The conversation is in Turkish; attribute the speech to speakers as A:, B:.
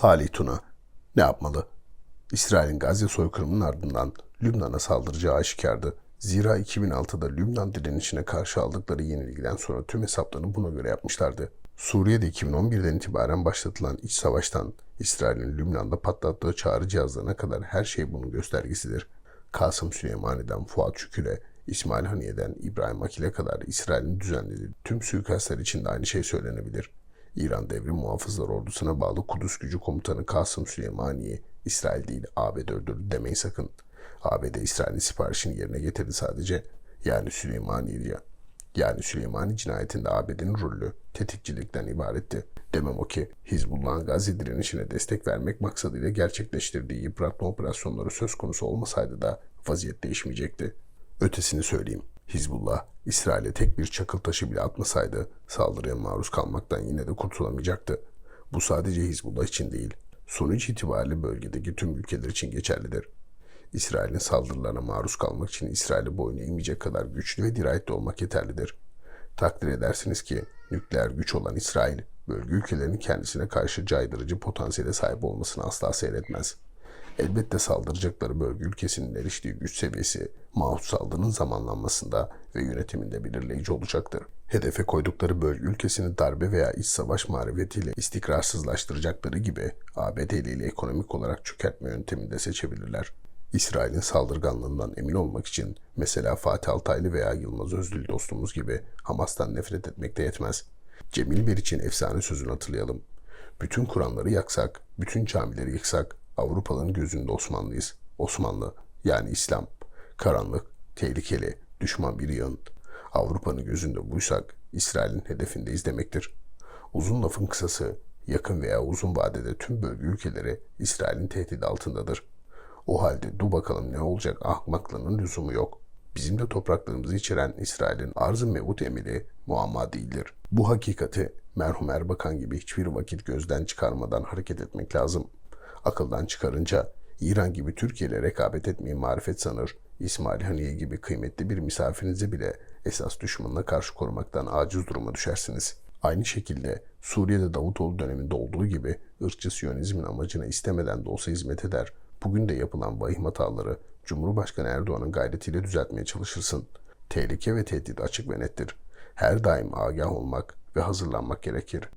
A: Salih Tuna ne yapmalı? İsrail'in Gazze soykırımının ardından Lübnan'a saldıracağı aşikardı. Zira 2006'da Lübnan direnişine karşı aldıkları yenilgiden sonra tüm hesaplarını buna göre yapmışlardı. Suriye'de 2011'den itibaren başlatılan iç savaştan İsrail'in Lübnan'da patlattığı çağrı cihazlarına kadar her şey bunun göstergesidir. Kasım Süleymani'den Fuat Şükür'e, İsmail Haniye'den İbrahim Akil'e kadar İsrail'in düzenlediği tüm suikastlar için de aynı şey söylenebilir. İran Devrim Muhafızlar Ordusu'na bağlı Kudüs Gücü Komutanı Kasım Süleymaniye, İsrail değil ABD öldürdü demeyin sakın. ABD İsrail'in siparişini yerine getirdi sadece. Yani Süleymaniye yani Süleymani cinayetinde ABD'nin rolü tetikçilikten ibaretti. Demem o ki Hizbullah'ın Gazze direnişine destek vermek maksadıyla gerçekleştirdiği yıpratma operasyonları söz konusu olmasaydı da vaziyet değişmeyecekti. Ötesini söyleyeyim. Hizbullah, İsrail'e tek bir çakıl taşı bile atmasaydı saldırıya maruz kalmaktan yine de kurtulamayacaktı. Bu sadece Hizbullah için değil, sonuç itibariyle bölgedeki tüm ülkeler için geçerlidir. İsrail'in saldırılarına maruz kalmak için İsrail'e boyun eğmeyecek kadar güçlü ve dirayetli olmak yeterlidir. Takdir edersiniz ki nükleer güç olan İsrail, bölge ülkelerinin kendisine karşı caydırıcı potansiyele sahip olmasını asla seyretmez. Elbette saldıracakları bölge ülkesinin eriştiği güç seviyesi mahsus saldırının zamanlanmasında ve yönetiminde belirleyici olacaktır. Hedefe koydukları bölge ülkesini darbe veya iç savaş marifetiyle istikrarsızlaştıracakları gibi ABD ile ekonomik olarak çökertme yöntemini de seçebilirler. İsrail'in saldırganlığından emin olmak için mesela Fatih Altaylı veya Yılmaz Özdil dostumuz gibi Hamas'tan nefret etmek de yetmez. Cemil Meriç'in efsane sözünü hatırlayalım. Bütün Kur'anları yaksak, bütün camileri yıksak, Avrupalı'nın gözünde Osmanlıyız. Osmanlı, yani İslam. Karanlık, tehlikeli, düşman bir yığın. Avrupa'nın gözünde buysak, İsrail'in hedefindeyiz demektir. Uzun lafın kısası, yakın veya uzun vadede tüm bölge ülkeleri İsrail'in tehdidi altındadır. O halde dur bakalım ne olacak ahmaklığının lüzumu yok. Bizim de topraklarımızı içeren İsrail'in arz-ı mevut emiri muamma değildir. Bu hakikati merhum Erbakan gibi hiçbir vakit gözden çıkarmadan hareket etmek lazım. Akıldan çıkarınca İran gibi Türkiye ile rekabet etmeyi marifet sanır, İsmail Haniye gibi kıymetli bir misafirinizi bile esas düşmanına karşı korumaktan aciz duruma düşersiniz. Aynı şekilde Suriye'de Davutoğlu döneminde olduğu gibi ırkçı Siyonizmin amacına istemeden de olsa hizmet eder. Bugün de yapılan vahim hataları Cumhurbaşkanı Erdoğan'ın gayretiyle düzeltmeye çalışırsın. Tehlike ve tehdit açık ve nettir. Her daim agah olmak ve hazırlanmak gerekir.